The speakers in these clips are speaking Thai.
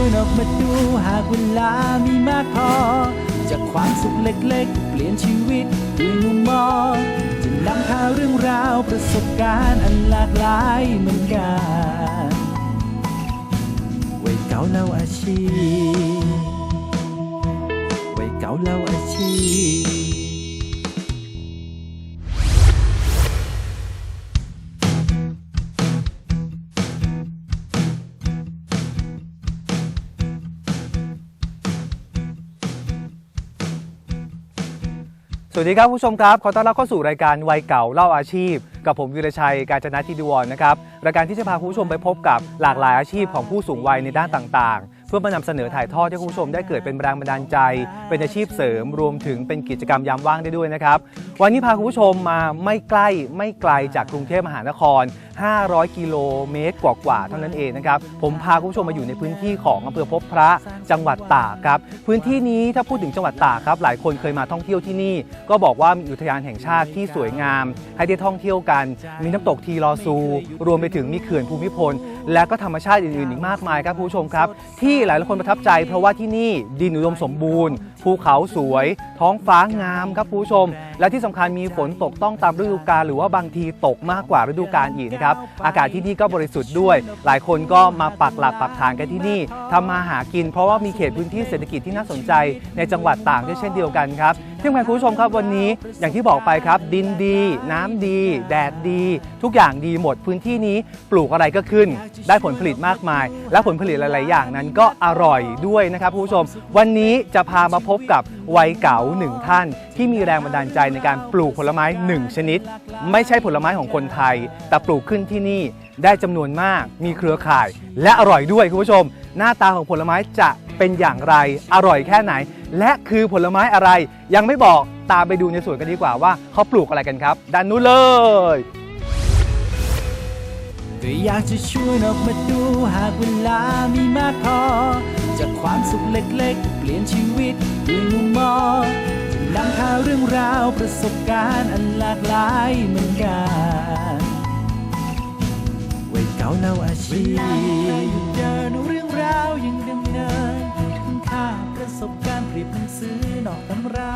ากจะชวนออกมาดูหากเวลามีมากพอ จากความสุขเล็กๆ เปลี่ยนชีวิตด้วยมุมมองจะนำพาเรื่องราวประสบการณ์อันหลากหลายเหมือนกันวัยเก่าเล่าอาชีพวัยเก่าเล่าอาชีพ สวัสดีครับผู้ชมครับ ขอต้อนรับเข้าสู่รายการวัยเก่าเล่าอาชีพ กับผมวีรชัยการจนาทิดวรนะครับรายการที่จะพาคุณผู้ชมไปพบกับหลากหลายอาชีพของผู้สูงวัยในด้านต่างๆ เพื่อมานำเสนอถ่ายทอดให้คุณผู้ชมได้เกิดเป็นแรงบันดาลใจ เป็นอาชีพเสริมรวมถึงเป็นกิจกรรมยามว่างได้ด้วยนะครับ วันนี้พาคุณผู้ชมมาไม่ใกล้ไม่ไกลจากกรุงเทพมหานคร 500 กิโลเมตรกว่าๆเท่านั้นเองนะครับ ผมพาคุณผู้ชมมาอยู่ในพื้นที่ของอำเภอพบพระจังหวัดตากครับ พื้นที่นี้ถ้าพูดถึงจังหวัดตากครับ หลายคนเคยมาท่องเที่ยวที่นี่ ก็บอกว่ามีอุทยานแห่งชาติที่สวยงาม ให้ได้ท่องเที่ยวกัน มีน้ำตกทีลอซู รวมไปถึงมีเขื่อนภูมิพล และก็ธรรมชาติอื่นๆอีกมากมายครับคุณผู้ชมครับที่หลายคนประทับใจ เพราะว่าที่นี่ดินอุดมสมบูรณ์ภูเขาสวย ท้องฟ้างามครับคุณผู้ชม และที่สำคัญมีฝนตกต้องตามฤดูกาลหรือว่าบางทีตกมากกว่าฤดูกาลอีกนะครับ อากาศที่นี่ก็บริสุทธิ์ด้วย หลายคนก็มาปักหลักปักฐานกันที่นี่ทำมาหากิน เพราะว่ามีเขตพื้นที่เศรษฐกิจที่น่าสนใจในจังหวัดต่ากด้วยเช่นเดียวกันครับที่สำคัญคุณผู้ชมครับวันนี้อย่างที่บอกไปครับ ดินดี น้ำดี แดดดี ทุกอย่างดีหมดพื้นที่นี้ปลูกอะไรก็ขึ้น ได้ผลผลิตมากมาย และผลผลิตหลาย ๆ อย่างนั้นก็อร่อยด้วยนะครับคุณผู้ชม วันนี้จะพามาพพบกับวัยเก๋าหนึ่งท่าน ที่มีแรงบันดาลใจในการปลูกผลไม้หนึ่งชนิด ไม่ใช่ผลไม้ของคนไทย แต่ปลูกขึ้นที่นี่ได้จำนวนมาก มีเครือข่าย และอร่อยด้วยคุณผู้ชม หน้าตาของผลไม้จะเป็นอย่างไร อร่อยแค่ไหน และคือผลไม้อะไร ยังไม่บอกตามไปดูในสวนกันดีกว่าว่าเขาปลูกอะไรกันครับด้านนู้นเลย ก็อยากจะชวนออกมาดูหากเวลามีมากพอ จากความสุขเล็กๆ เปลี่ยนชีวิตด้วยมุมมองจะนำพาเรื่องราวประสบการณ์อันหลากหลายเหมือนกันวัยเก่าเล่าอาชีพเดินเรื่องราวยังดำเนิน คุณค่าประสบการณ์เปรียบหนังสือนอกตำรา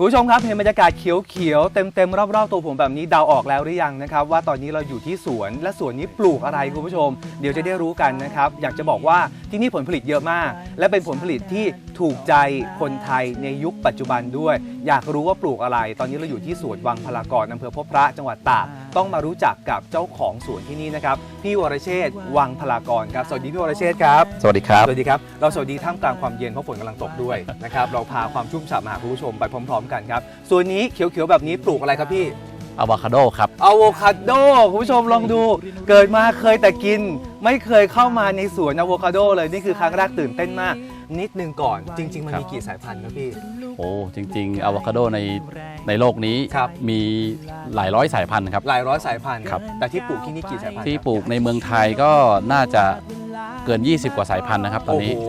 คุณผู้ชมครับเห็นบรรยากาศเขียวๆเต็มๆรอบๆตัวผมแบบนี้เดาออกแล้วหรือยังนะครับว่าตอนนี้เราอยู่ที่สวนและสวนนี้ปลูกอะไรคุณผู้ชม เดี๋ยวจะได้รู้กันนะครับอยากจะบอกว่าที่นี่ผลผลิตเยอะมาก และเป็นผลผลิตที่ถูกใจคนไทยในยุคปัจจุบันด้วย อยากรู้ว่าปลูกอะไร ตอนนี้เราอยู่ที่สวนวังพลากรอำเภอพบพระจังหวัดตากต้องมารู้จักกับเจ้าของสวนที่นี่นะครับพี่วรเชษฐ์วังพลากรครับสวัสดีพี่วรเชษฐ์ครับสวัสดีครับสวัสดีครับ เราสวัสดีท่ามกลางความเย็นเพราะฝนกำลังตกด้วยนะครับเราพาความชุ่มฉ่ำมาหาคุณผู้ชมไปพร้อมๆกันครับ ส่วนนี้เขียวๆแบบนี้ปลูกอะไรครับพี่อะวาคาโดครับอะโวคาโดคุณผู้ชมลองดู เกิดมาเคยแต่กิน ไม่เคยเข้ามาในสวนอะโวคาโดเลยนี่คือครั้งแรกตื่นเต้นมาก นิดนึงก่อน จริง ๆ มันครับมีกี่สายพันธุ์ครับพี่โอ้จริง ๆอะวาคาโดในในโลกนี้ครับมีหลายร้อยสายพันธุ์ครับหลายร้อยสายพันธุ์ครับแต่ที่ปลูกที่นี่กี่สายพันธุ์ที่ครับปลูกในเมืองไทยก็น่าจะเกิน 20 กว่าสายพันธุ์นะครับตอนโอ้นี้โห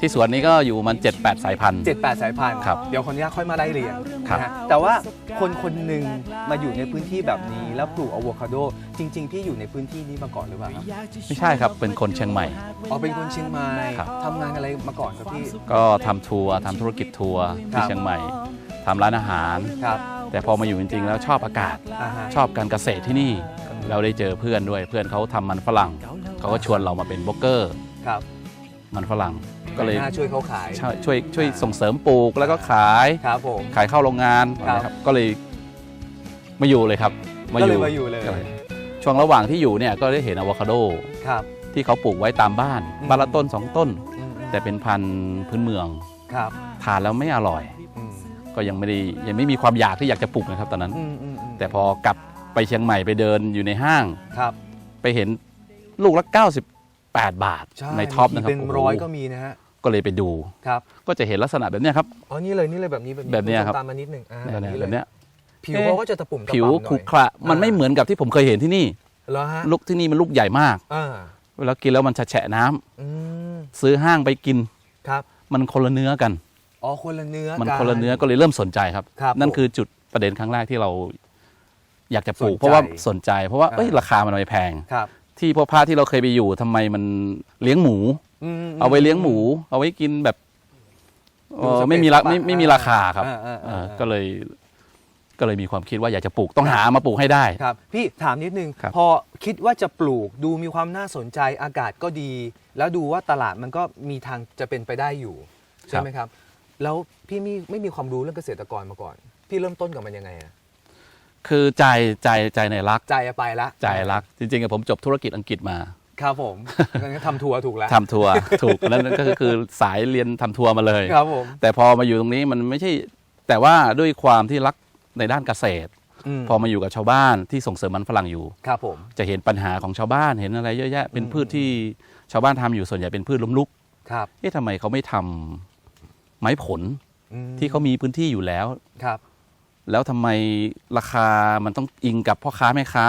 ที่สวนนี้ก็อยู่มัน 7-8 สายพันธุ์เจ็ดแปดสายพันธุ์ครับเดี๋ยวคนนี้ค่อยมาไล่เรียงครับ นะฮะแต่ว่าคนคนหนึ่งมาอยู่ในพื้นที่แบบนี้แล้วปลูกอะโวคาโด จริง ๆ พี่อยู่ในพื้นที่นี้มาก่อนหรือเปล่าครับไม่ใช่ครับ เป็นคนเชียงใหม่ อ๋อเป็นคนเชียงใหม่ครับ ทำงานอะไรมาก่อนครับพี่ ก็ทำทัวร์ทำธุรกิจทัวร์ครัที่บ เชียงใหม่ทำร้านอาหาร ครับแต่พอมาอยู่จริงๆ แล้วชอบอากาศ อ่าฮะ ชอบการเกษตรที่นี่ เราได้เจอเพื่อนด้วย เพื่อนเขาทำมันฝรั่ง เขาก็ชวนเรามาเป็นโบรกเกอร์ ครับ มันฝรั่งก็เลยน่าช่วยเขาขายช่วยช่วยช่วยส่งเสริมปลูกแล้วก็ขายครับผมขายเข้าโรงงานครับนะครับก็เลยมาอยู่เลยครับก็เลยมาอยู่เลยก็ช่วงระหว่างที่อยู่เนี่ยก็ได้เห็นอะโวคาโดครับที่เขาปลูกไว้ตามบ้านอืมบ้านละต้นสองต้นอืมแต่เป็นพันธุ์พื้นเมืองครับทานแล้วไม่อร่อยอืมก็ยังไม่ได้ยังไม่มีความอยากที่อยากจะปลูกนะครับตอนนั้นอืมอืมอืมแต่พอกลับไปเชียงใหม่ไปเดินอยู่ในห้างครับ ไปเห็นลูกละ90 8 บาทใช่ในท็อปนะครับเป็นโโหร้อยก็มีนะฮะ ก็เลยไปดู ครับ ก็จะเห็นลักษณะแบบเนี้ยครับ อ๋อ นี่เลยนี่เลยแบบนี้แบบนี้แบบเนี้ยณผู้ชมครับ ตามมานิดหนึ่งอ่าเนี่ยแบบเนี่ยนี้แบเลยบเนี้ยผิวเขาก็จะตะปุ่มตะผิวปำหน่อยขรุขระมันอ่าไม่เหมือนกับที่ผมเคยเห็นที่นี่ เหรอฮะลูกที่นี่มันลูกใหญ่มาก อ่าเวลากินแล้วมันจะแฉะน้ำอืมซื้อห้างไปกิน ครับมันคนละเนื้อกัน อ๋อคนละเนื้อมันกั คนละเนื้อก็เลยเริ่มสนใจครับ ครับนั่นผมคือจุดประเด็นครั้งแรกที่เราอยากจะปลูสนก ใจ เพราะว่าสนใจ เพราะว่าอ่าเอ้ยราคามันไม่แพง ครับ ที่พ่อพาที่เราเคยไปอยู่ทำไมมันเลี้ยงหมูมเอาไว้เลี้ยงหมู เอาไว้กินแบบเอ่อดูสเปซไม่มีราปะไม่ไม่มีราคาครับอ่าอ่าอ่าเออก็เลย ก็เลยมีความคิดว่าอยากจะปลูกต้องหามาปลูกให้ได้ ครับพี่ถามนิดนึง ครับ พอคิดว่าจะปลูกดูมีความน่าสนใจอากาศก็ดี แล้วดูว่าตลาดมันก็มีทางจะเป็นไปได้อยู่ ใช่ไหมครับ แล้วพี่ไม่ไม่มีความรู้เรื่องเกษตรกรมาก่อน พี่เริ่มต้นกับมันยังไงอะ คือใจใจใจในรักใจอะไปละใจรัก จริงๆอะผมจบธุรกิจอังกฤษมาครับผมงั้นก็ทำทัวร์ถูกแล้วทำทัวร์ถูกแล้วนั่นก็คือคือสายเรียนทำทัวร์มาเลยครับผมแต่พอมาอยู่ตรงนี้มันไม่ใช่ แต่ว่าด้วยความที่รักในด้านเกษตรมพอมาอยู่กับชาวบ้านที่ส่งเสริมมันฝรั่งอยู่ครับผมจะเห็นปัญหาของชาวบ้านเห็นอะไรเยอะแยะ เป็นพืชที่ชาวบ้านทำอยู่ส่วนใหญ่เป็นพืชล้มลุกครับเอ๊ะทำไมเขาไม่ทำไม้ผลอืมที่เขามีพื้นที่อยู่แล้วครับ แล้วทำไมราคามันต้องอิงกับพ่อค้าแม่ค้า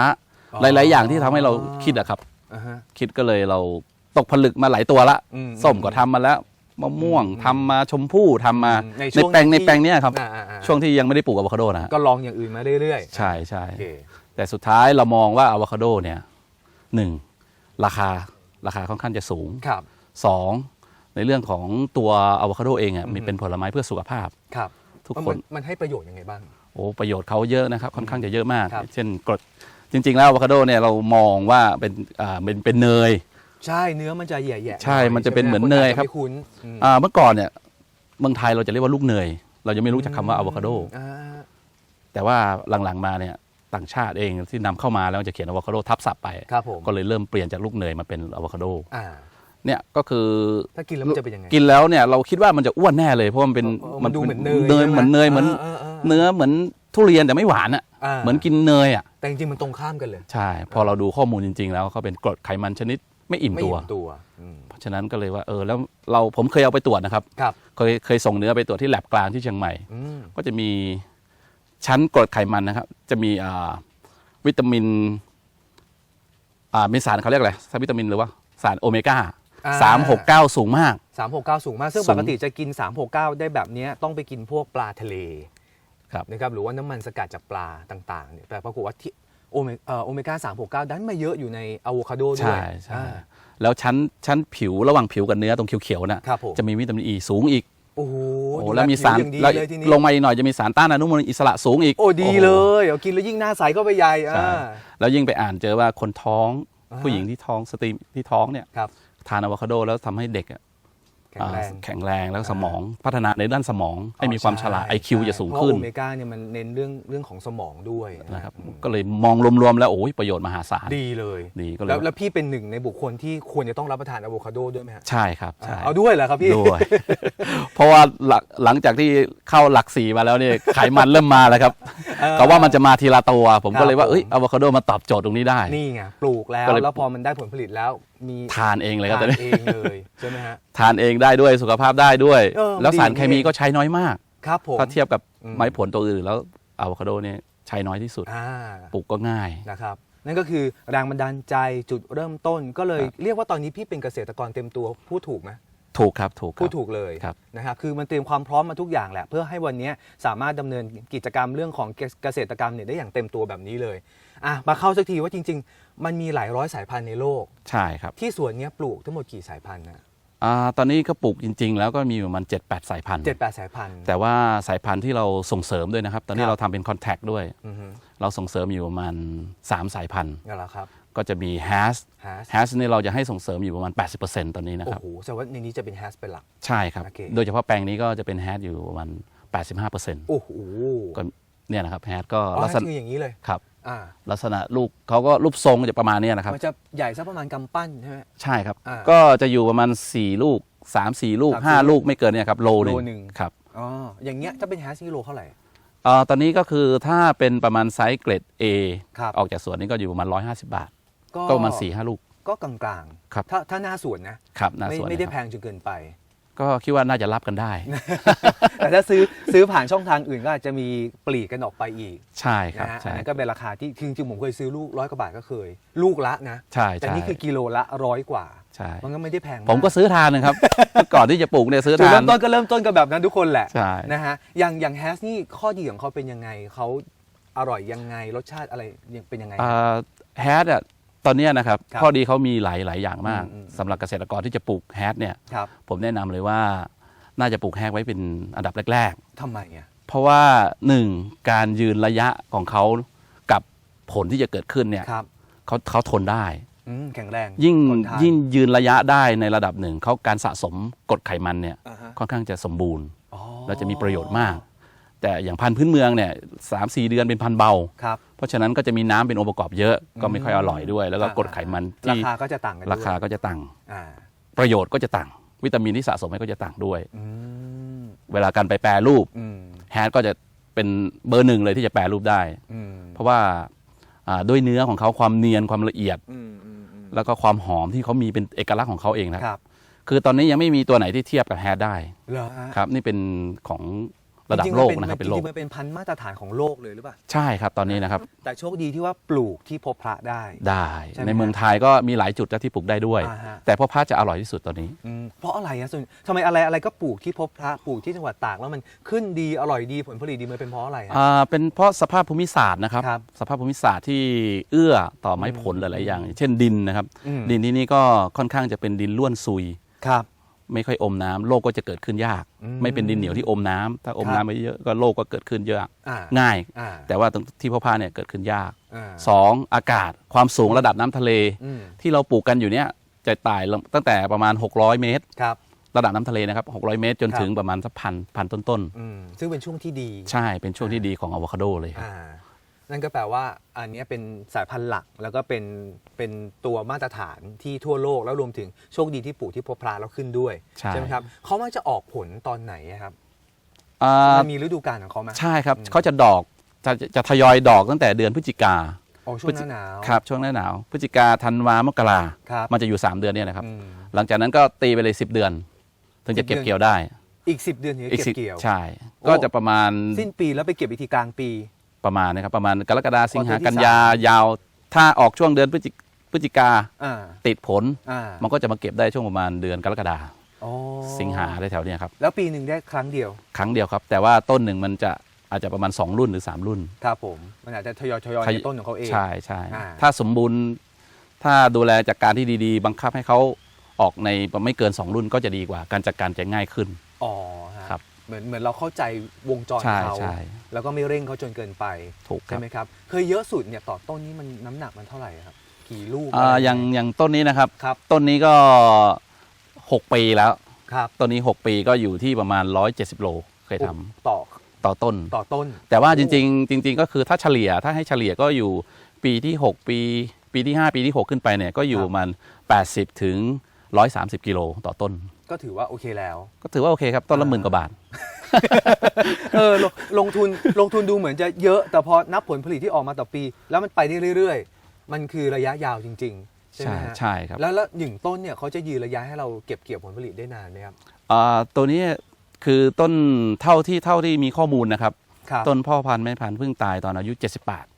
อ๋อ หลาย ๆ อย่างที่ทำให้เราคิดอะครับ อ่าฮะ คิดก็เลยเราตกผลึกมาหลายตัวละอืมส้มก็ทำมาแล้วมะม่วงอืมทำมาชมพู่ทำมาอืมในในช่วงแปลงในที่แปลงเนี้ยครับ อ่าอ่าอ่าช่วงที่ยังไม่ได้ปลูกอะโวคาโดนะฮะก็ลองอย่างอื่นมาเรื่อยๆใช่ใช่ โอเค แต่สุดท้ายเรามองว่าอะโวคาโดเนี่ยหนึ่งราคาราคาค่อนข้างจะสูงครับ สองในเรื่องของตัวอะโวคาโดเองอะอืมมีเป็นผลไม้เพื่อสุขภาพ ครับทุกมันคนมันให้ประโยชน์ยังไงบ้าง โอ้ประโยชน์เขาเยอะนะครับค่อนข้างจะเยอะมาก ครับ เช่นกรดจริง ๆ แล้วอะโวคาโดเนี่ยเรามองว่าเป็นอ่าเป็นเป็นเนย ใช่เนื้อมันจะแย่ๆใช่หอยมันจะเป็นเหมือนเนยครับ ไม่คุ้นอืมอ่าเมื่อก่อนเนี่ยเมืองไทยเราจะเรียกว่าลูกเนย เรายังไม่รู้จักคำว่าอะโวคาโด อ่าแต่ว่าหลังๆมาเนี่ยต่างชาติเองที่นำเข้ามาแล้วจะเขียนอะโวคาโดทับศัพท์ไป ครับผมก็เลยเริ่มเปลี่ยนจากลูกเนยมาเป็นอะโวคาโดอ่า เนี่ยก็คือถ้ากินแล้วมันจะเป็นยังไงกินแล้วเนี่ยเราคิดว่ามันจะอ้วนแน่เลยเพราะมันเป็นเออมันดูเหมือนเนยเนยใช่ไหมเหมือนเนยเหมือน เออเออเออ เนื้อเหมือนทุเรียนแต่ไม่หวานอะาเหมือนกินเนยอะแต่จริงๆมันตรงข้ามกันเลยใช่ พอเราดูข้อมูลจริง ๆ แล้วเขาเป็นกรดไขมันชนิดไม่อิ่มไม่ตัว อิ่มตัวอืมเพราะฉะนั้นก็เลยว่าเออแล้วเราผมเคยเอาไปตรวจนะครับ ครับเคยเคยส่งเนื้อไปตรวจที่แลบกลางที่เชียงใหม่ อืมก็จะมีชั้นกรดไขมันนะครับ จะมีอ่าวิตามินอ่ามีสารเขาเรียกอะไรสารวิตามินหรือว่าสารโอเมก้าสามหกเก้าสูงมากสามหกเก้าสูงมาก ซึ่งสูปงกติจะกิน 369 ได้แบบเนี้ยต้องไปกินพวกปลาทะเลครับ นะครับหรือว่าน้ำมันสกัดจากปลาต่างๆเนี่ยแต่ปรากฏว่าที่โอเมเอ่อโอเมก้าสามหกเก้าดันมาเยอะอยู่ในอะโวคาโดด้วใช่ยใช่อ่าแล้วชั้นชั้นผิวระหว่างผิวกับเนื้อตรงเขียวๆน่ะครับผมจะมีวิตามินอีสูงอีกโอ้โหโอ้ดูแล้วมีสารผิอย่างดีแล้วเลยทีนี้ลงมาอีกหน่อยจะมีสารต้านอนุมูลอิสระสูงอีก โอ้ดีโโหเลยเดี๋ยวกินแล้วยิ่งหน้าใสก็ไปใหญ่ใช่อ่าแล้วยิ่งไปอ่านเจอว่าคนท้องอ่าฮะผู้หญิงที่ท้องสตรีที่ท้องเนี่ยครับทานอะโวคาโดแล้วทำให้เด็กอะ แข็งแรงอ่าแข็งแรงแล้วสมองพัฒนาในด้านสมองให้มีความฉลาดใช่ IQ ใช่จะสูงเพราขึ้นโอเมก้าเนี่ยมันเน้นเรื่องเรื่องของสมองด้วยนะครับอืมก็เลยมองรวมๆแล้วโอ้ยประโยชน์มหาศาลดีเลยดีก็เลแล้วยแล้วพี่เป็นหนึ่งในบุคคลที่ควรจะต้องรับประทานอะโวคาโดด้วยไหมฮะใช่ครับใช่เอาด้วยเหรอครับพี่ด้วย เพราะว่าหลังหลังจากที่เข้าหลักสี่มาแล้วเนี่ยไขมันเริ่มมาแล้วครับเออเขาว่ามันจะมาทีละตัว ผมก็เลยว่าครับผมเอ้ยอะโวคาโดมาตอบโจทย์ตรงนี้ได้นี่ไงปลูกแล้วก็เลยแล้วพอมันได้ผลผลิตแล้ว มีทานเองเลยครับตทาอนนนี้เองเลยใช่ไหมฮะ ทานเองได้ด้วยสุขภาพได้ด้วย เออแล้วสารดีเคมีก็ใช้น้อยมาก ครับผม ถ้าเทียบกับอืม ไม้ผลตัวอื่นแล้วอะโวคาโดเนี่ยใช้น้อยที่สุดอ่าปลูกก็ง่าย นะครับนั่นก็คือแรงบันดาลใจจุดเริ่มต้นก็เลยครับเรียกว่าตอนนี้พี่เป็นเกษตรกรเต็มตัวพูดถูกไหม ถูกครับถูกคพูรัดบ ถูกเลยครับนะครับคือมันเตรียมความพร้อมมาทุกอย่างแหละ เพื่อให้วันนี้สามารถดำเนินกิจกรรมเรื่องของเกษตรกรรมเนี่ยได้อย่างเต็มตัวแบบนี้เลยอะมาเข้าสักทีว่าจริงๆ มันมีหลายร้อยสายพันธุ์ในโลก ใช่ครับที่สวนเนี้ยปลูกทั้งหมดกี่สายพันธุ์นะอ่าตอนนี้ก็ปลูกจริง ๆ แล้วก็มีอยู่ประมาณ7-8 สายพันธุ์ เจ็ดแปดสายพันธุ์ แต่ว่าสายพันธุ์ที่เราส่งเสริมด้วยนะครับ ตอนนี้ครับเราทำเป็นคอนแทคด้วย อือฮึเราส่งเสริมอยู่ประมาณ 3 สายพันธุ์ นั่นแหละครับก็จะมีแฮสฮาสแฮสนี่เราจะให้ส่งเสริมอยู่ประมาณ 80%ตอนนี้นะโอ้ครับ โหแสดงว่าในนี้จะเป็นแฮสเป็นหลัก ใช่ครับ โอเค โดยเฉพาะแปลงนี้ก็จะเป็นแฮสอยู่ประมาณ85%โอ้โหก็เนี่ยนะครับแฮสก็อ๋อลักแฮษสณะคืออย่างนี้เลย ครับ อ่าลักษณะลูกเขาก็รูปทรงจะประมาณเนี้ยนะครับ มันจะใหญ่สักประมาณกำปั้นใช่ไหม ใช่ครับ อ่าก็จะอยู่ประมาณ 4 ลูก 3 4 ลูก สามสี่5 ลูกไม่เกินเนี่ยครับโลหนึ่งโลหนึ่งครับอ๋ออย่างเงี้ยถ้าเป็นแฮสนี่โลเท่าไหร่ เอ่อตอนนี้ก็คือถ้าเป็นประมาณไซส์เกรด A ครับ ออกจากสวนนี่ก็อยู่ประมาณ 150 บาท ก็ประมาณ4ี่ห้าลูก ก็กลางครับๆถ้าถ้าหน้าสวนนะครับหน้าไม่สวนไม่ได้นะครับแพงจนเกินไป ก็คิดว่าน่าจะรับกันได้ แต่ถ้าซื้อซื้อผ่านช่องทางอื่นก็อาจจะมีปลีกกันออกไปอีก ใช่ครับนะฮะอัใช่ นนั้นก็เป็นราคาที่จริงๆผมเคยซื้อลูกร้อยกว่าบาทก็เคย ลูกละนะใช่แต่ใช่นี่คือกิโลละร้อยกว่าใช่ มันก็ไม่ได้แพงาผมก็ซื้อทานนะครับ ก่อนที่จะปลูกเนี่ยซื้อจุดทาน เริ่มต้นก็เริ่มต้นกันแบบนั้นทุกคนแหละใช่ นะฮะอย่างอย่างแฮสนี่ข้อดีของเขาเป็นยังไงเขาอร่อยยังไงรสชาติอะไรยังเป็นยังไงแฮดอะ ตอนเนี้ยนะครับครับข้อดีเขามีหลายหลายอย่างมากอืมอืม สำหรับเกษตรกรที่จะปลูกแฮดเนี่ยครับผมแนะนำเลยว่าน่าจะปลูกแฮดไว้เป็นอันดับแรก ทำไมอะ ๆ เพราะว่าหนึ่งการยืนระยะของเขากับผลที่จะเกิดขึ้นเนี่ยครับเขาเขาทนได้ อืมแข็งแรงยิ่งทนทานยิ่งยืนระยะได้ในระดับหนึ่งเขาการสะสมกรดไขมันเนี่ยอ่าฮะค่อนข้างจะสมบูรณ์ อ๋อ และจะมีประโยชน์มาก แต่อย่างพันธุ์พื้นเมืองเนี่ยสามสี่เดือนเป็นพันธุ์เบา ครับ เพราะฉะนั้นก็จะมีน้ำเป็นองค์ประกอบเยอะก็ไม่ค่อยอร่อยด้วย แล้วก็อ่ากรดไขมันราที่คาก็จะต่างกันด้วยราคาก็จะต่าง อ่าประโยชน์ก็จะต่าง วิตามินที่สะสมให้ก็จะต่างด้วย อืมเวลาการไปแปรรูปอืมแฮดก็จะเป็นเบอร์หนึ่งเลยที่จะแปรรูปได้ อืมเพราะว่าอ่าด้วยเนื้อของเขาความเนียนความละเอียด อืมอืมอืมแล้วก็ความหอมที่เขามีเป็นเอกลักษณ์ของเขาเองนะครับคือตอนนี้ยังไม่มีตัวไหนที่เทียบกับแฮดได้เหรอฮะครับนี่เป็นของ ระดับจงๆโลกมันะครับจเป็นโลริกงๆมันเป็นพันธุ์มาตรฐานของโลกเลยหรือเปล่าใช่ครับตอนนี้นะครับ แต่โชคดีที่ว่าปลูกที่พบพระได้ได้ใช่ไหมในเมืองไทยก็มีหลายจุดนะที่ปลูกได้ด้วยอ่าฮะแต่พ่อพระจะอร่อยที่สุดตอนนี้อืมเพราะอะไรอะส่วนทำไมอะไรอะไรก็ปลูกที่พบพระปลูกที่จังหวัดตากแล้วมันขึ้นดีอร่อยดีผลผลิตดีมันเป็นเพราะอะไรอะอ่าเป็นเพราะสภาพภูมิศาสตร์นะครับครับ สภาพภูมิศาสตร์ที่เอื้อต่อไม้ผลหลาย ๆ อย่าง เช่นดินนะครับอืมดินที่นี่ก็ค่อนข้างจะเป็นดินล้วนซุยครับ ไม่ค่อยอมน้ำโรคก็จะเกิดขึ้นยากอืมไม่เป็นดินเหนียวที่อมน้ำถ้าอมครับน้ำไปเยอะก็โรคก็เกิดขึ้นเยอะอ่าง่ายอ่าแต่ว่าตรงที่พ่อพาเนี่ยเกิดขึ้นยากอ่าสองอากาศความสูงระดับน้ำทะเลอืมที่เราปลูกกันอยู่เนี่ยจะไต่ลงตั้งแต่ประมาณ 600 เมตรครับระดับน้ำทะเลนะครับ 600 เมตรจนครับถึงประมาณสักพันพันต้นอืมซึ่งเป็นช่วงที่ดีๆใช่เป็นช่วงที่ดีของอะโวคาโดเลยครับอ่า นั่นก็แปลว่าอันเนี้ยเป็นสายพันธุ์หลักแล้วก็เป็นเป็นตัวมาตรฐานที่ทั่วโลกแล้วรวมถึงโชคดีที่ปลูกที่พบพระแล้วขึ้นด้วยใช่ไหมครับเขามักจะออกผลตอนไหนอะครับอ่ามันมีฤดูกาลของเขาไหมใช่ครับอืมเขาจะดอกจะจะทยอยดอกตั้งแต่เดือนพฤศจิกาอ๋อช่วงหน้าหนาวครับช่วงหน้าหนาวพฤศจิกาธันวามกราครับมันจะอยู่ 3 เดือนเนี่ยนะครับอืมหลังจากนั้นก็ตีไปเลย 10 เดือน ถึงจะเก็บ10เกี่ยวได้ อีก 10 เดือนถึงจะอีกเก็บสิบเกี่ยวใช่โอ้ก็จะประมาณสิ้นปีแล้วไปเก็บอีกทีกลางปี ประมาณนะครับประมาณกรกฎาสิงหาพอเดือนที่กันยายาว ถ้าออกช่วงเดือนพฤศจิพฤศจิกาอ่าติดผล อ่ามันก็จะมาเก็บได้ช่วงประมาณเดือนกรกฎาอ๋อสิงหาได้แถวเนี้ยครับแล้วปีหนึ่งได้ครั้งเดียว ครั้งเดียวครับ แต่ว่าต้นหนึ่งมันจะอาจจะประมาณ 2 รุ่นหรือ 3 รุ่น ครับผม มันอาจจะทยอยทยอยทยในต้นของเขาเอง ใช่ใช่อ่า ถ้าสมบูรณ์ถ้าดูแลจากการที่ดีๆ บังคับให้เขาออกในไม่เกิน 2 รุ่นก็จะดีกว่า การจัดการจะง่ายขึ้น อ๋อฮะครับ เหมือนเหมือนเราเข้าใจวงจรใช่เขาใช่ แล้วก็ไม่เร่งเขาจนเกินไปถูกคใช่รับไหมครับเคยเยอะสุดเนี่ยต่อต้นนี้มันน้ำหนักมันเท่าไหร่ครับกี่ลูกอ่าะไรอย่างอย่างต้นนี้นะครับ ครับต้นนี้ก็ 6 ปีแล้ว ครับต้นนี้ 6 ปีก็อยู่ที่ประมาณ 170 โลเคยทำต่อต่อต้น ต่อต้น แต่ว่าจริง ๆ จริง ๆ ก็คือถ้าเฉลี่ยถ้าให้เฉลี่ยก็อยู่ปีที่ 6 ปี ปีที่ 5 ปีที่ 6 ขึ้นไปเนี่ยก็อยู่ครับ ประมัน80 ถึง 130 กิโลต่อต้น ก็ถือว่าโอเคแล้ว ก็ถือว่าโอเคครับต้นละอ่าหมื่นกว่าบาท เออลงลงทุนลงทุนดูเหมือนจะเยอะ แต่พอนับผลผลิตที่ออกมาต่อปี แล้วมันไปได้เรื่อยๆ มันคือระยะยาวจริง ๆ ใช่ไหมใช่ฮะใช่ครับแล้วแล้วหนึ่งต้นเนี่ยเขาจะยืนระยะให้เราเก็บเกี่ยวผลผลิตได้นานไหมครับอ่าตัวนี้คือต้นเท่าที่เท่าที่มีข้อมูลนะครับ ครับต้นพ่อพันธุ์แม่พันธุ์เพิ่งตายตอนอายุ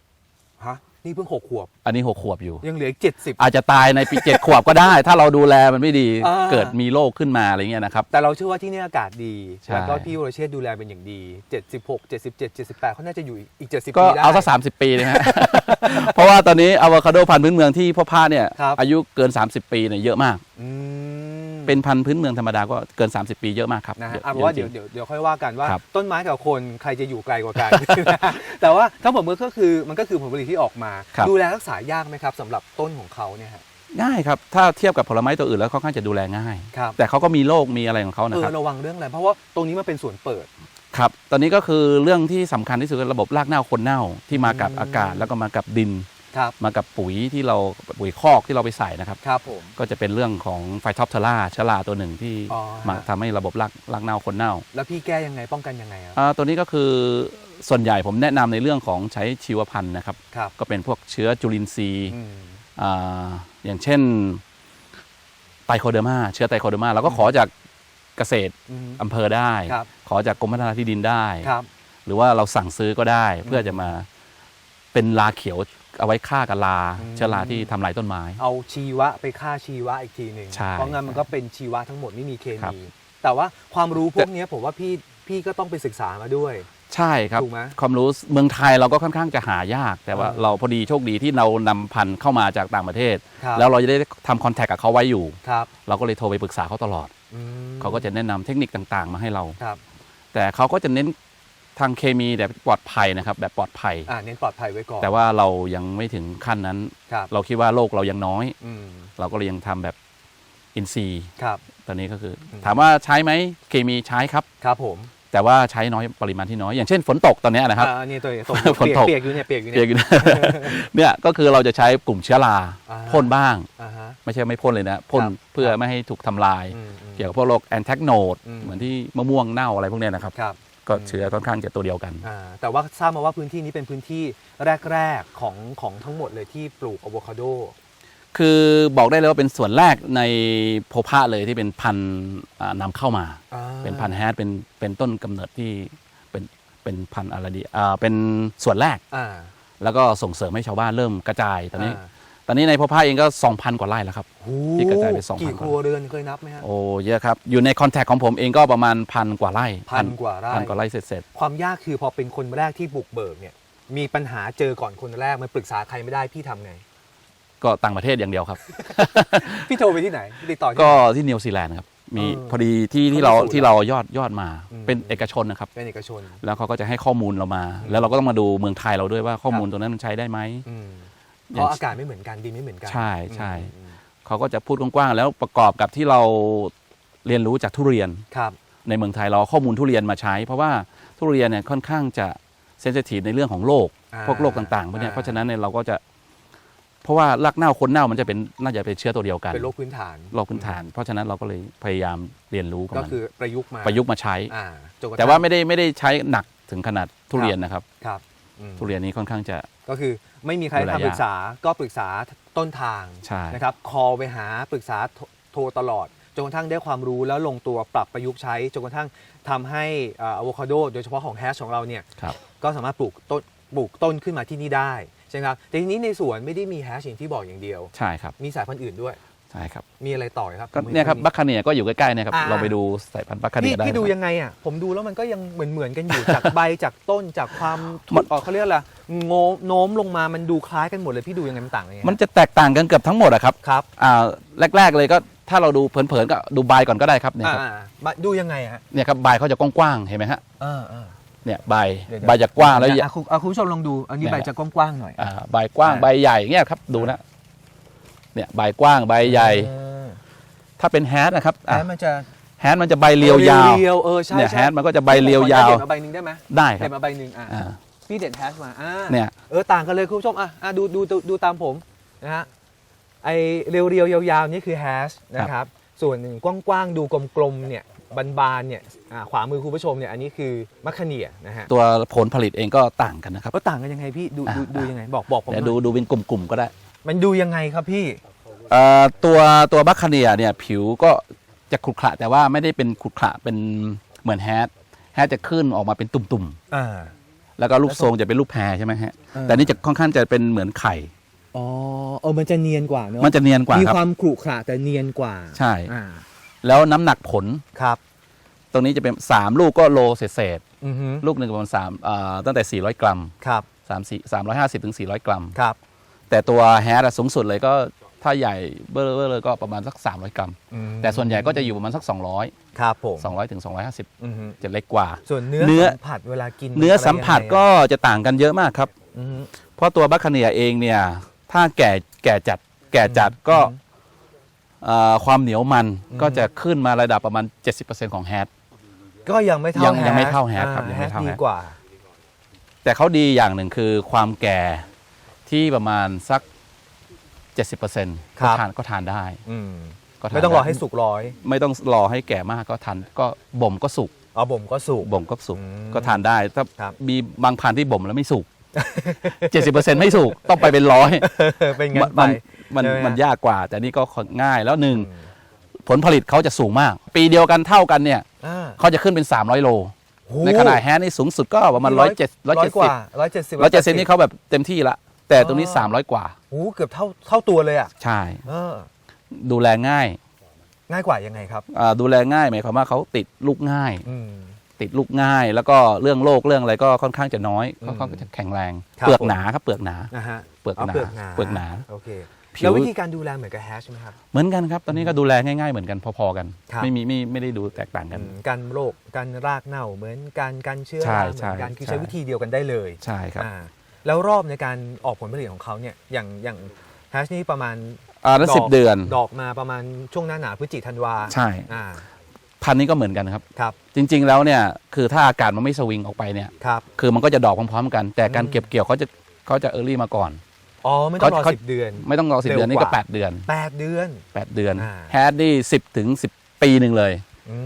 78ฮะ นี่เพิ่งหกขวบ อันนี้6ขวบอยู่ ยังเหลือเจ็ดสิบ อาจจะตายในปี7ขวบก็ได้ ถ้าเราดูแลมันไม่ดีอ่า เกิดมีโรคขึ้นมาอะไรเงี้ยนะครับ แต่เราเชื่อว่าที่นี่อากาศดี ใช่ แล้วก็พี่วรเชษฐ์ดูแลเป็นอย่างดี 76 77 78เขาน่าจะอยู่อีก 70ก็ปีได้ เอาสักสามสิบปีนะฮะ เพราะว่าตอนนี้อะโวคาโดพันธุ์พื้นเมืองที่พ่อพาเนี่ย ครับ อายุเกิน 30 ปีเนี่ยเยอะมาก อืม เป็นพันธุ์พื้นเมืองธรรมดาก็เกิน 30 ปีเยอะมากครับนะฮะเยอะเอาเป็นว่าจริเดี๋ยวงเดี๋ยวเดี๋ยวค่อยว่ากันว่าครับต้นไม้กับคนใครจะอยู่ไกลกว่ากัน แต่ว่าทั้งหมดมันก็คือมันก็คือผลผลิตที่ออกมา ครับ ดูแลรักษายากไหมครับสำหรับต้นของเขาเนี่ยฮะง่ายครับถ้าเทียบกับผลไม้ตัวอื่นแล้วค่อนข้างจะดูแลง่าย ครับแต่เขาก็มีโรคมีอะไรของเขาเอนะคอรับระวังเรื่องอะไรเพราะว่าตรงนี้มันเป็นสวนเปิด ครับ ตอนนี้ก็คือเรื่องที่สำคัญที่สุดคือระบบรากเน่าคนเน่าที่มากับอืม อากาศแล้วก็มากับดิน ครับมากับปุ๋ยที่เราปุ๋ยคอกที่เราไปใส่นะครับ ครับผม ก็จะเป็นเรื่องของไฟท็อปเทล่าชลาตัวหนึ่งที่อ๋อมาทำให้ระบบรากรากเน่าคนเน่าแล้วพี่แก้ยังไงป้องกันยังไงครับอ่าตัวนี้ก็คือส่วนใหญ่ผมแนะนำในเรื่องของใช้ชีวพันธุ์นะครับ ครับก็เป็นพวกเชื้อจุลินทรีย์อืม อ่าอย่างเช่นไตโคเดอร์มาเชื้อไตโคเดอร์มาเราก็ขอจากเกษตรอืม อำเภอได้ ครับ ขอจากกรมพัฒนาที่ดินได้ ครับ หรือว่าเราสั่งซื้อก็ได้เพื่อจะมาเป็นลาเขียว เอาไว้ฆ่ากับลาอืม เชื้อราที่ทำลายต้นไม้ เอาชีวะไปฆ่าชีวะอีกทีหนึ่งใช่เพราะงั้นมันก็เป็นชีวะทั้งหมดไม่มีเคครับ มี แต่ว่าความรู้พวกเนี้ยผมว่าพี่พี่ก็ต้องไปศึกษามาด้วย ใช่ครับ ถูกไหมความรู้เมืองไทยเราก็ค่อนข้างจะหายาก แต่ว่าเออเราพอดีโชคดีที่เรานำพันธุ์เข้ามาจากต่างประเทศ ครับแล้วเราจะได้ทำคอนแทคกับเขาไว้อยู่ ครับเราก็เลยโทรไปปรึกษาเขาตลอด อืมเขาก็จะแนะนำเทคนิคต่างๆ มาให้เรา ครับแต่เขาก็จะเน้น ทางเคมีแบบปลอดภัยนะครับแบบปลอดภัย อ่าเน้นปลอดภัยไว้ก่อน แต่ว่าเรายังไม่ถึงขั้นนั้น ครับ เราคิดว่าโลกเรายังน้อย อืม เราก็เลยยังทำแบบอินซีย์ครับ ตอนนี้ก็คืออม ถามว่าใช้ไหมเคมีใช้ครับ ครับผมแต่ว่าใช้น้อยปริมาณที่น้อย อย่างเช่นฝนตกตอนเนี้ยนะครับ อ่านี่ตัวตกฝนตก เปียกๆอยู่เนี่ยเปียกอยู่เปียกเนี่ยอยู่นะ เนี่ยก็คือเราจะใช้กลุ่มเชื้อราอ่า พ่นบ้าง อ่าฮะ ไม่ใช่ไม่พ่นเลยนะพ่นครับ เพื่อครับไม่ให้ถูกทำลาย อืมอืม เกี่ยวกับพวกโรคแอนแทกโนดอืม เหมือนที่มะม่วงเน่าอะไรพวกเนี้ยนะครับ ครับ ก็เชื้อค่อนข้างจะตัวเดียวกัน อ่าแต่ว่าทราบมาว่าพื้นที่นี้เป็นพื้นที่แรก ๆ ของของทั้งหมดเลยที่ปลูกอะโวคาโด คือบอกได้เลยว่าเป็นส่วนแรกในโพพะเลยที่เป็นพันธุ์อ่านำเข้ามา อ่า เป็นพันธุ์แฮดเป็นเป็นต้นกำเนิดที่เป็นเป็นพันธุ์อะไรดีอ่าเป็นส่วนแรก อ่า แล้วก็ส่งเสริมให้ชาวบ้านเริ่มกระจายตอนนี้า ตอนนี้ในโพพะเองก็ 2,000 กว่าไร่แล้วครับโอ้ที่กระจายไป2,000 กี่ครัวเรือนเคยนับไหมฮะโอ้เยอะครับ อยู่ในคอนแทคของผมเองก็ประมาณพันกว่าไร่พันกว่าไร่พันกว่าไร่เสร็จความยากคือพอเป็นคนแรกที่บุกเบิกเนี่ยมีปัญหาเจอก่อนคนแรกมันปรึกษาใครไม่ได้พี่ทำไงๆก็ต่างประเทศอย่างเดียวครับ พี่โทรไปที่ไหนติดต่อที่ก็ไหนที่นิวซีแลนด์ครับมีเออพอดีที่ที่เราเขามีสูตรที่เรายอดยอดมาอืมเป็นเอกชนนะครับเป็นเอกชน แล้วเขาก็จะให้ข้อมูลเรามา แล้วเราก็ต้องมาดูเมืองไทยเราด้วยว่าข้อมูลตรงนั้นมันใช้ได้ไหมอืมอ เพย่างราะอากาศไม่เหมือนกันดินไม่เหมือนกันใช่ใช่อืมเขาก็จะพูดกว้างๆแล้วประกอบกับที่เราเรียนรู้จากทุเรียน ครับ ในเมืองไทยเราเอาข้อมูลทุเรียนมาใช้ เพราะว่าทุเรียนเนี่ยค่อนข้างจะเซนซิทีฟในเรื่องของโรคอ่าพวกโรคต่างๆพวกเนี้ยอ่า เพราะฉะนั้นเนี่ยเราก็จะ เพราะว่ารักเน่าคนเน่ามันจะเป็นน่าจะเป็นเชื้อตัวเดียวกันเป็นโรคพื้นฐาน โรคพื้นฐาน เพราะฉะนั้นเราก็เลยพยายามเรียนรู้กับก็มันคือประยุกต์มาประยุกต์มาใช้ อ่าจนกระทั่งแต่ว่าไม่ได้ไม่ได้ใช้หนักถึงขนาดทุเรียนนะครับ ครับอืมทุเรียนนี้ค่อนข้างจะ ก็คือ ไม่มีใครดูแลทำปรึกษาก็ปรึกษาต้นทางใช่ นะครับคอไปหาปรึกษาโทโทรตลอดจนกระทั่งได้ความรู้แล้วลงตัวปรับประยุกต์ใช้จนกระทั่งทำให้อะโวคาโดโดยเฉพาะของแฮชของเราเนี่ย ครับ ก็สามารถปลูกต้นปลูกต้นขึ้นมาที่นี่ได้ใช่ไหมครับแต่ทีนี้ในสวนไม่ได้มีแฮชอย่างที่บอกอย่างเดียว ใช่ครับ มีสายพันธุ์อื่นด้วย ใช่ครับมีอะไรต่อครับก็เนี่ยครับบัคคาเนียก็อยู่ใกล้ๆเนี่ยครับอ่า เราไปดูสายพันธุ์บัคคาเนีพี่ยได้พี่ดูนะครับยังไงอะผมดูแล้วมันก็ยังเหมือนเหมือนๆกันอยู่ จากใบจากต้นจากความมันเอ่อเขาเรียกอะไรโงโน้มลงมามันดูคล้ายกันหมดเลยพี่ดูยังไงมันต่างยังไงมันจะแตกต่างกันเกือบทั้งหมดอะครับครับอ่าแรก ๆเลยก็ถ้าเราดูเผินๆก็ดูใบก่อนก็ได้ครับเนี่ยครับอ่าๆดูยังไงฮะเนี่ยครับใบเขาจะกว้างๆเห็นไหมฮะอ่าอ่าเนี่ยใบเดี๋ยวๆใบจะกว้างแล้ว อะคุณอะคุณผู้ชมลองดูอันนี้เนี่ย ใบจะกว้างๆหน่อย อ่าใบกว้างอ่า ใบใหญ่เงี้ยครับดูนะ เนี่ยใบกว้างใบใหญ่เออถ้าเป็นแฮทนะครับอะแล้วมันจะแฮทมันจะใบเรียวยาวเรียวๆเออใช่เนี่ยใช่แฮทมันก็จะใบเรียวยาวเด็ดมาใบหนึ่งได้ไหมได้ครัเด็บดมาใบหนึ่งอะอ่า พี่เด็ดแฮชมาอ่าเนี่ย เออต่างกันเลยคุณผู้ชมอะอะดูดูดูดูตามผมนะฮะไอเรียวเรียวๆยาวๆนี่คือแฮชนะครับ ส่วนหนึ่งกว้างๆดูกลมๆเนี่ยบานๆเนี่ยอ่าขวามือคุณผู้ชมเนี่ยอันนี้คือมัคคเนียนะฮะตัวผลผลิตเองก็ต่างกันนะครับ ก็ต่างกันยังไงพี่ดูดูอ่าดูยังไงบอกบอกผมหเดี๋ยวน่ดูอยดูเป็นกลุ่มๆก็ได้ มันดูยังไงครับพี่ เอ่อตัวตัวบัคคาเนียเนี่ยผิวก็จะขรุขระแต่ว่าไม่ได้เป็นขรุขระเป็นเหมือนแฮทแฮทจะขึ้นออกมาเป็นตุ่มอ่า ๆ แล้วก็รูปทรงจะเป็นรูปแพรใช่ไหมฮะเออ แต่นี่จะค่อนข้างจะเป็นเหมือนไข่ อ๋อเออมันจะเนียนกว่าเนอะมันจะเนียนกว่ามีครับความขรุขระแต่เนียนกว่าใช่ อ่าแล้วน้ำหนักผลครับ ตรงนี้จะเป็น 3 ลูกก็โลเศษอือฮึๆลูกหนึ่งประมาณสามเอ่อตั้งแต่ 400 กรัมครับ3 4 350ถึง400 กรัม ครับ แต่ตัวแฮทสูงสุดเลยก็ ถ้าใหญ่เบ้อๆเลยก็ประมาณสัก 300 กรัมอืมแต่ส่วนใหญ่ก็จะอยู่ประมาณสัก 200 ครับผม200ถึง250อือฮึจะเล็กกว่า ส่วนเนื้อเนื้อสัมผัสเวลากิน เนื้อสัมผัสก็อะไรยังไงจะต่างกันเยอะมากครับอือฮึเพราะตัวบัคคาเนียเองเนี่ย ถ้าแก่แก่จัดแก่จัดก็อืมเอ่อความเหนียวมันอืมก็จะขึ้นมาระดับประมาณ 70%ของแฮทก็ยังไม่เท่ายังแฮยังไม่เท่าแฮชครับอ่ยังไม่เท่าแฮชแฮชดีกว่า แต่เขาดีอย่างหนึ่งคือความแก่ที่ประมาณสัก 70%ครัก็บ ทานก็ทานได้อืมก็ทานไม่ต้องรอด้ให้สุกร้อยไม่ต้องรอให้แก่มากก็ทานก็บ่มก็สุกเอาบ่มก็สุก บ่มก็สุกอืมก็ทานได้ถ้าครับ มีบางพันธุ์ที่บ่มแล้วไม่สุก 70%ไม่สุกต้องไปเป็นร้อยเป็นไงมันไป มันมันใช่ไหมฮะ มันยากกว่า แต่นี่ก็ง่ายแล้วหนึ่งผลผลิตเขาจะสูงมาก ปีเดียวกันเท่ากันเนี่ยอ่าเขาจะขึ้นเป็น 300 โลโหในขณะแฮนี่สูงสุดก็ประมาณร้อยเจ็ดร้อยเจ็ดกสิบว่าร้อยเจ็ดสิบร้อยเจ็ดสิบนี่เขาแบบเต็มที่ละ แต่ตรงนี้อ๋อ300 กว่าโอ้โหเกือบเท่าเท่าตัวเลยอะใช่ เออ ดูแลง่ายง่ายกว่ายังไงครับ อ่าดูแลง่ายหมายความว่าเขาติดลูกง่าย อืม ติดลูกง่าย แล้วก็เรื่องโรคเรื่องอะไรก็ค่อนข้างจะน้อยอืมค่อนข้างจะแข็งแรง ครับเปลือกผม หนาครับเปลือกหนา นะฮะเปลือกหนาเปลือกหนาเปลือกหนา โอเคผิว แล้ววิธีการดูแลเหมือนกับแฮชไหมครับ เหมือนกันครับ ตอนนี้ก็ดูแลง่ายๆเหมือนกันพอๆกัน ครับ ไม่มีไม่ไม่ได้ดูแตกต่างกัน อืมการโรคการรากเน่าเหมือนการการเชื้อใช่ราเหมือนใช่กันคือใช่ใช้วิธีเดียวกันได้เลยใช่ครับ อ่า แล้วรอบในการออกผลผลิตของเขาเนี่ยอย่างอย่างแฮชนี่ประมาณอ่านั้นดอกสิบเดือน ดอกมาประมาณช่วงหน้าหนาวพฤศจิธันวาใช่ อ่าพันธุ์นี้ก็เหมือนกันครับ ครับจริง ๆ แล้วเนี่ยคือถ้าอากาศมันไม่สวิงออกไปเนี่ย ครับ คือมันก็จะดอกพร้อมๆกัน แต่การอืม เก็บเกี่ยวเขาจะเขาจะเออร์ลี่มาก่อน อ๋อไม่ต้องรอเขา สิบเดือน ไม่ต้องรอสิบเร็วเดือนนี่กก็ว่าแปดเดือนแปดเดือน แปดเดือนอ่า แฮดดี้สิบถึงสิบปีหนึ่งเลย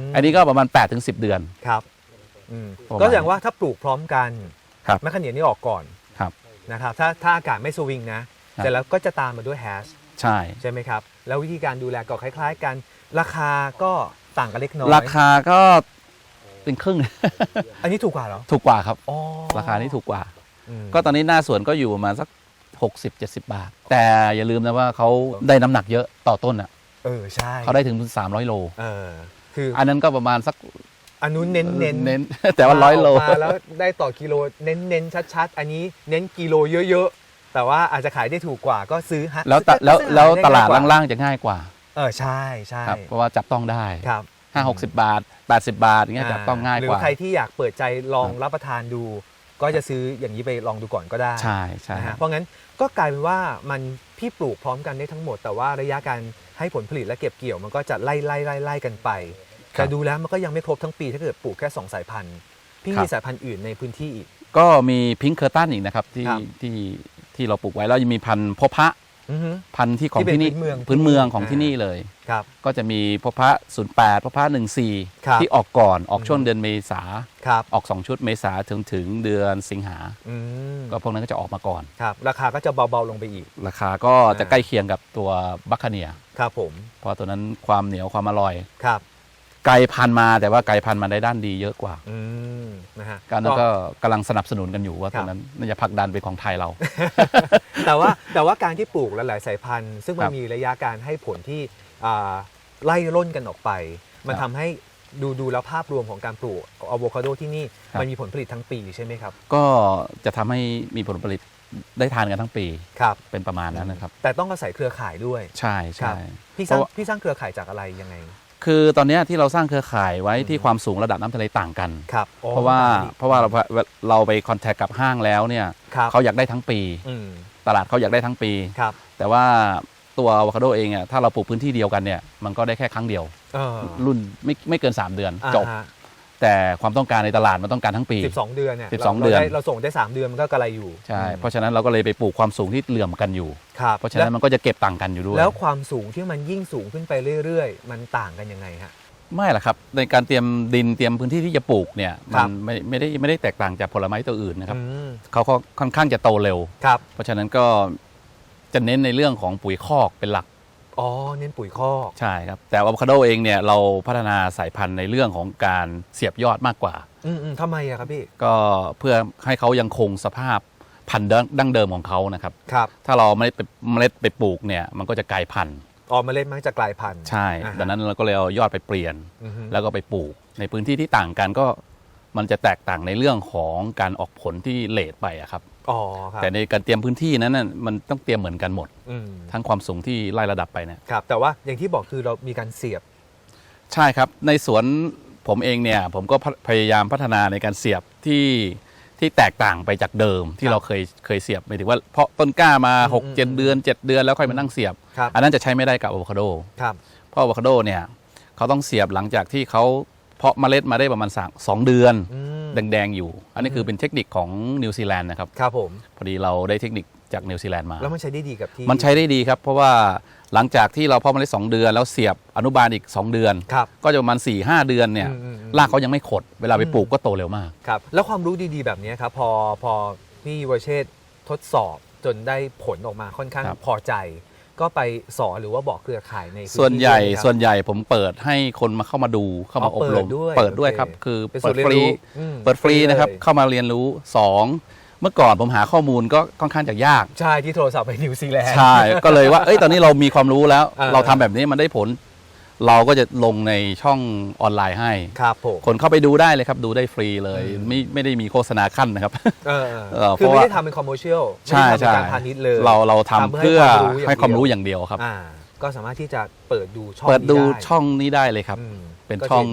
มอันนี้ก็ประมาณ8ปดถึงสิเดือน ครับอืมประมาณก็อย่างว่าถ้าปลูกพร้อมกันครับแมคคาเนียนี่ออกก่อนครับ นะครับถ้าถ้าอากาศไม่สวิงนะครับ แต่แล้วก็จะตามมาด้วยแฮชใช่ ใช่ไหมครับ แล้ววิธีการดูแลก็คล้าย ๆ กัน ราคาก็ต่างกันเล็กน้อยราคาก็เป็นครึ่ง อันนี้ถูกกว่าเหรอถูกกว่าครับ อ๋อราคานี้ถูกกว่า อืม ก็ตอนนี้หน้าสวนก็อยู่ประมาณสัก 60 70 บาท แต่อย่าลืมนะว่าเขาได้น้ำหนักเยอะต่อต้นอะเออ ใช่เขาได้ถึง 300 โล เออคืออันนั้นก็ประมาณสัก อันนู้นเน้นเน้นเน้นแต่ว่าร้อยโลมาแล้วได้ต่อกิโลเน้นเน้นชัดๆ อันนี้เน้นกิโลเยอะๆ แต่ว่าอาจจะขายได้ถูกกว่าก็ซื้อฮะแล้วตะซื้อแล้วซื้อแล้วได้ตลาดง่ยกว่ล่างๆจะง่ายกว่า เออใช่ใช่ครับเพราะว่าจับต้องได้ครับห้าหกสิบบาท80บาทอย่างเงี้ยจับต้องง่ายหรืกว่าใครที่อยากเปิดใจลองครับรับประทานดู ก็จะซื้ออย่างนี้ไปลองดูก่อนก็ได้ใช่ใช่นะฮะเพราะงั้นก็กลายเป็นว่ามันพี่ปลูกพร้อมกันได้ทั้งหมด แต่ว่าระยะการให้ผลผลิตและเก็บเกี่ยวมันก็จะไล่ไล่ไล่ไล่กันไป แต่ดูแล้วมันก็ยังไม่ครบทั้งปีถ้าเกิดปลูกแค่สองสายพันธุ์ พี่มีสายพันธุ์อื่นในพื้นที่อีก ก็มีพิงค์เคอร์ตันอีกนะครับที่ครับที่ที่เราปลูกไว้แล้วยังมีพันธุ์พบพระอือฮึพันธุ์ที่ของที่เป็นที่นี่พื้นเมืองพื้นเมืองของอ่าที่นี่เลยครับก็จะมีพบพระ08พบพระครับ14ที่ออกก่อนออกอืมช่วงเดือนเมษาครับออก2ชุดเมษาถึงถึงเดือนสิงหาอืมก็พวกนั้นก็จะออกมาก่อนครับราคาก็จะเบาๆลงไปอีก ราคาก็จะอ่าใกล้เคียงกับตัวบัคคาเนียครับผมเพราะตัวนั้นความเหนียวความอร่อยครับ ไก่พันธุ์มาแต่ว่าไก่พันธุ์มาได้ด้านดีเยอะกว่า อืมนะฮะ การนั้นก็กำลังสนับสนุนกันอยู่ว่าครัตับวนั้นน่าจะผลักดันเป็นของไทยเรา แต่ว่าแต่ว่าการที่ปลูกหลายๆสายพันธุ์ ซึ่งมัคนรับมีระยะการให้ผลที่อ่าไล่ร่นกันออกไป มันครัทำบให้ดูดูแล้วภาพรวมของการปลูกอะโวคาโดที่นี่ครับ มันมีผลผลิตทั้งปีใช่ไหมครับก็จะทำให้มีผลผลิตได้ทานกันทั้งปีครับ เป็นประมาณนั้นนะครับ แต่ต้องอาศัยเครือข่ายด้วย ใช่ครัใช่ บ พี่สร้างเพราะว่า พี่สร้างเครือข่ายจากอะไรยังไง คือตอนเนี้ยที่เราสร้างเครือข่ายไว้อืมที่ความสูงระดับน้ำทะเลต่างกัน ครับอ๋อเพราะว่าได้เพราะว่าเราเราไปคอนแทคกับห้างแล้วเนี่ยครับเขาอยากได้ทั้งปี อืมตลาดเขาอยากได้ทั้งปี ครับแต่ว่าตัวอะโวคาโดเองอะถ้าเราปลูกพื้นที่เดียวกันเนี่ยมันก็ได้แค่ครั้งเดียว เออรุ่นไม่ไม่เกิน 3 เดือนอ่าจบฮะ แต่ความต้องการในตลาดมันต้องการทั้งปีสิบสองเดือนเนี่ย12ราเดือน ราเราส่งได้สามเดือนมันก็กระไรอยู่ใช่อืมเพราะฉะนั้นเราก็เลยไปปลูกความสูงที่เหลื่อมกันอยู่ ครับเพราะฉะนั้นมันก็จะเก็บต่างกันอยู่ด้วย แล้วความสูงที่มันยิ่งสูงขึ้นไปเรื่อย ๆ มันต่างกันยังไงฮะ ไม่หรอกครับ ในการเตรียมดินเตรียมพื้นที่ที่จะปลูกเนี่ยครัมับ นไม่ไม่ได้ไม่ได้แตกต่างจากผลไม้ตัวอื่นนะครับอืมเขาก็ค่อนข้างจะโตเร็ว ครับ เพราะฉะนั้นก็จะเน้นในเรื่องของปุ๋ยคอกเป็นหลัก อ๋อ เน้นปุ๋ยคอก ใช่ครับ แต่อะโวคาโดเองเนี่ยเราพัฒนาสายพันธุ์ในเรื่องของการเสียบยอดมากกว่า อืมอืมทำไมอะครับพี่ ก็เพื่อให้เขายังคงสภาพพันธุ์ดั้งเดิมของเขานะครับ ครับ ถ้าเราไม่ได้ไปเมล็ดไปปลูกเนี่ยมันก็จะกลายพันธุ์ ออกเมล็ดมันจะกลายพันธุ์ใช่ อ่าฮะดังนั้นเราก็เลยเอายอดไปเปลี่ยน อือฮึแล้วก็ไปปลูก ในพื้นที่ที่ต่างกันก็มันจะแตกต่างในเรื่องของการออกผลที่เลทไปอะครับ อ๋อครับแต่ในการเตรียมพื้นที่นั้นน่ะมันต้องเตรียมเหมือนกันหมด อืมทั้งความสูงที่ไล่ระดับไปเนี่ยครับ แต่ว่าอย่างที่บอกคือเรามีการเสียบ ใช่ครับ ในสวนผมเองเนี่ยผมก็พพยายามพัฒนาในการเสียบที่ที่แตกต่างไปจากเดิมคที่รับเราเคยเคยเสียบหมายถึงว่าเพราะต้นกล้ามาอืม6 7เดือน7เดือนแล้วค่อยมานั่งเสียบ ครับ อันนั้นจะใช้ไม่ได้กับอะโวคาโด ครับ เพราะอะโวคาโดเนี่ยเขาต้องเสียบหลังจากที่เขา เพาะเมล็ดมาได้ประมาณสามสองเดือน อืมแดงๆอยู่ อันนี้คือเป็นเทคนิคของนิวซีแลนด์นะครับ ครับผม พอดีเราได้เทคนิคจากนิวซีแลนด์มา แล้วมันใช้ได้ดีกับที่มันใช้ได้ดีครับ เพราะว่าหลังจากที่เราเพาะเมล็ดสองเดือน แล้วเสียบอนุบาลอีก 2 เดือน ครับ ก็จะประมาณ4ี่หเดือนเนี่ยอืมอืมอืมรากเขายังไม่ขด เวลาไปปลูกก็โตเร็วมาก ครับ แล้วความรู้ดีๆแบบนี้ครับพอพอพี่วรเชษฐ์ทดสอบจนได้ผลออกมาค่อนข้างครับ พอใจ ก็ไปสอนหรือว่าบอกเครือข่ายในพื้ส่วนใหญ่ที่ด้วยไหมครับ ส่วนใหญ่ผมเปิดให้คนมาเข้ามาดูเข้ามาอ๋ออบรมเปิดด้วยเปิดด้วยโอเคครับ คือเป็นศูเปินดย์เรียนฟรีรู้อืมเปิดฟรีนะครับเลยเข้ามาเรียนรู้สองเมื่อก่อนผมหาข้อมูลก็ค่อนข้างจะยาก ใช่ที่โทรศัพท์ไปนิวซีแลนด์ ใช่ ก็เลยว่า เอ้ย ตอนนี้เรามีความรู้แล้ว อ่าเราทำแบบนี้มันได้ผล เราก็จะลงในช่องออนไลน์ให้ ครับผม คนเข้าไปดูได้เลยครับ ดูได้ฟรีเลยอืมไม่ไม่ได้มีโฆษณาขั้นนะครับ เออเออคือเพราะไม่ว่า ได้ทำเป็นคอมเมอร์เชียลไม่ใช่ได้ทำเป็นใช่การพาณิชย์เลยเราเราทำทำให้เพื่อความรู้อย่างให้ความเดียวรู้อย่างเดียวครับ อ่า ก็สามารถที่จะเปิดดูช่องเปิดดูนี้ไช่องนี้ได้เลยครับ อืมเป็นก็ช่องจริ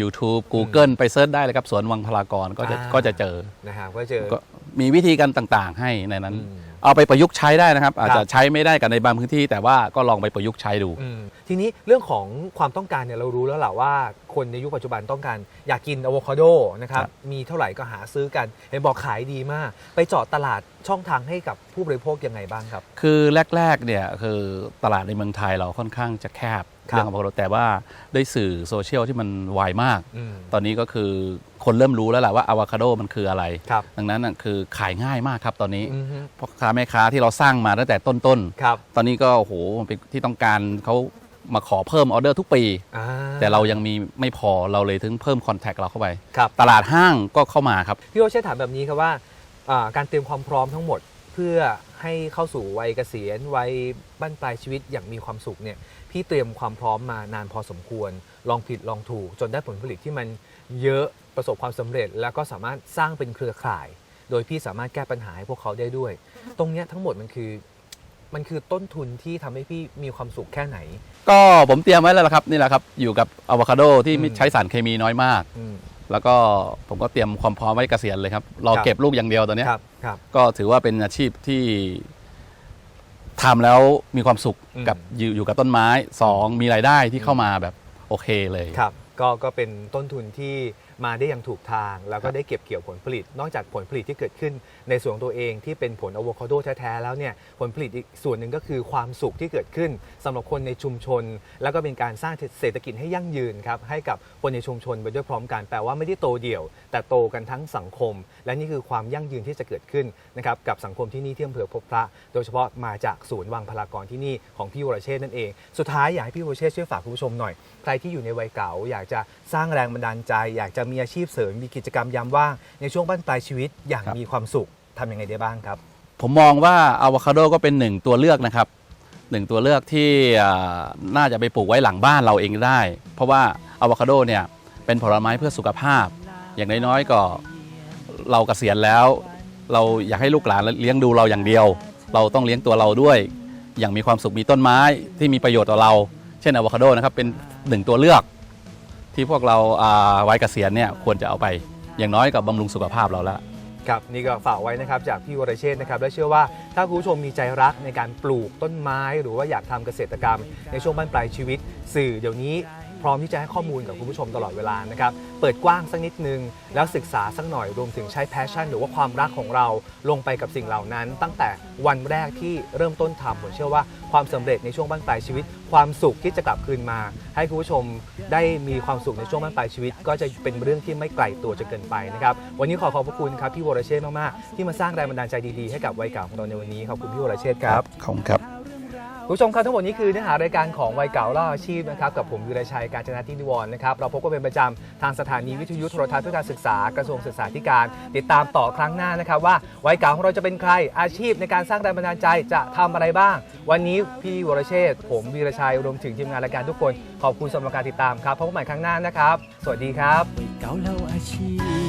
YouTube Google ไปเซิร์ชได้เลยครับสวนวังพลากรก็จะอ่า ก็จะเจอ นะครับก็เจอก็มีวิธีการต่างๆ ให้ในนั้น อืม เอาไปประยุกต์ใช้ได้นะครับ อาจคจะรับใช้ไม่ได้กันในบางพื้นที่ แต่ว่าก็ลองไปประยุกต์ใช้ดูอืมทีนี้เรื่องของความต้องการเนี่ยเรารู้แล้วแหละว่าคนในยุคปัจจุบันต้องการอยากกินอะโวคาโดนะครับครับมีเท่าไหร่ก็หาซื้อกันเห็นบอกขายดีมาก ไปเจาะตลาดช่องทางให้กับผู้บริโภคยังไงบ้างครับ คือแรกๆเนี่ยคือตลาดในเมืองไทยเราค่อนข้างจะแคบครับ เรื่องของอะโวคาโดแต่ว่าด้วยสื่อโซเชียลที่มันไวมากอืมตอนนี้ก็คือคนเริ่มรู้แล้วแหละว่าอะโวคาโดมันคืออะไรครับดังนั้นน่ะคือขายง่ายมากครับตอนนี้อือฮึพ่อค้าแม่ค้าที่เราสร้างมาตั้งแต่ต้นครับๆตอนนี้ก็โอ้โหเป็นที่ต้องการเขามาขอเพิ่มออเดอร์ทุกปีอ่าแต่เรายังมีไม่พอเราเลยถึงเพิ่มคอนแทคเราเข้าไปครับตลาดห้างก็เข้ามาครับ พี่โอเช่ถามแบบนี้ครับว่าอ่าการเตรียมความพร้อมทั้งหมด เพื่อให้เข้าสู่วัยเกษียณวัยบั้นปลายชีวิตอย่างมีความสุขเนี่ย พี่เตรียมความพร้อมมานานพอสมควร ลองผิดลองถูก จนได้ผลผลิตที่มันเยอะประสบความสำเร็จ แล้วก็สามารถสร้างเป็นเครือข่าย โดยพี่สามารถแก้ปัญหาให้พวกเขาได้ด้วย ตรงเนี้ยทั้งหมดมันคือมันคือต้นทุนที่ทำให้พี่มีความสุขแค่ไหน ก็ผมเตรียมไว้แล้วล่ะครับนี่แหละครับ อยู่กับอะโวคาโดที่ไม่อืมใช้สารเคมีน้อยมากอืมแล้วก็ผมก็เตรียมความพร้อมไว้เกษียณเลยครับรอครับเก็บลูกอย่างเดียวตอนเนี้ยครับครับก็ถือว่าเป็นอาชีพที่ ทำแล้วมีความสุขอืม กับอยู่อยู่กับต้นไม้สองมีรายได้ที่เข้ามาแบบโอเคเลย ครับก็ก็เป็นต้นทุนที่ มาได้อย่างถูกทาง แล้วก็ได้เก็บเกี่ยวผลผลิต นอกจากผลผลิตที่เกิดขึ้นในส่วนของตัวเองที่เป็นผลอะโวคาโดแท้ๆแล้วเนี่ยผลผลิตอีกส่วนหนึ่งก็คือความสุขที่เกิดขึ้นสำหรับคนในชุมชน แล้วก็เป็นการสร้างเศรษฐกิจให้ยั่งยืนครับให้กับคนในชุมชนไปด้วยพร้อมกันแปลว่าไม่ได้โตเดี่ยว แต่โตกันทั้งสังคม และนี่คือความยั่งยืนที่จะเกิดขึ้นนะครับกับสังคมที่นี่ที่อำเภอพบพระ โดยเฉพาะมาจากศูนย์วังพลากรที่นี่ของพี่วรเชษฐ์นั่นเอง สุดท้ายอยากให้พี่วรเชษฐ์ช่วยฝากคุณผู้ชมหน่อย ใครที่อยู่ในวัยเก่าอยากจะสร้างแรงบันดาลใจ อยากจะมีอาชีพเสริมมีกิจกรรมยามว่าง ในช่วงบั้นปลายชีวิตอย่างครับมีความสุขทำยังไงได้บ้างครับ ผมมองว่าอะโวคาโดก็เป็นหนึ่งตัวเลือกนะครับหนึ่งตัวเลือกที่อ่าน่าจะไปปลูกไว้หลังบ้านเราเองได้ เพราะว่าอะโวคาโดเนี่ยเป็นผลไม้เพื่อสุขภาพ อย่างน้อยๆก็เราเกษียณแล้ว เราอยากให้ลูกหลานเลี้ยงดูเราอย่างเดียว เราต้องเลี้ยงตัวเราด้วย อย่างมีความสุขมีต้นไม้ที่มีประโยชน์ต่อเรา เช่นอะโวคาโดนะครับเป็นหนึ่งตัวเลือก ที่พวกเราอ่าวัยเกษียณเนี่ยควรจะเอาไป อย่างน้อยกับบำรุงสุขภาพเราแล้วครับนี่ก็ฝากไว้นะครับจากพี่วรเชษนะครับและเชื่อว่าถ้าคุณผู้ชมมีใจรักในการปลูกต้นไม้ หรือว่าอยากทำเกษตรกรรม ในช่วงบั้นปลายชีวิต สื่อเดี๋ยวนี้พร้อมที่จะให้ข้อมูลกับคุณผู้ชมตลอดเวลานะครับเปิดกว้างสักนิดนึง แล้วศึกษาสักหน่อยรวมถึงใช้แพชชั่น หรือว่าความรักของเราลงไปกับสิ่งเหล่านั้น ตั้งแต่วันแรกที่เริ่มต้นทำผมเชื่อว่าความสำเร็จในช่วงบั้นปลายชีวิต ความสุขที่จะกลับคืนมา ให้คุณผู้ชมได้มีความสุขในช่วงบั้นปลายชีวิต ก็จะเป็นเรื่องที่ไม่ไกลตัวจนเกินไปนะครับวันนี้ขอขอบพระคุณครับพี่วรเชษมากๆที่มาสร้างแรงบันดาลใจดีๆให้กับวัยเก่าของเราในวันนี้ขอบคุณพี่วรเชษครับขอบคุณครับ คุณผู้ชมครับทั้งหมดนี้คือเนื้อหารายการของวัยเก่าเล่าอาชีพนะครับกับผมวีรชัยการจนาทินิวรนะครับเราพบกันเป็นประจำทางสถานีวิทยุโทรทัศน์เพื่อการศึกษากระทรวงศึกษาธิการ ติดตามต่อครั้งหน้านะครับว่าวัยเก่าของเราจะเป็นใครอาชีพในการสร้างแรงบันดาลใจจะทำอะไรบ้าง วันนี้พี่วรเชษผมวีรชัยรวมถึงทีมงานรายการทุกคนขอบคุณสำหรับการติดตามครับพบกันใหม่ครั้งหน้านะครับ สวัสดีครับวัยเก่าเล่าอาชีพ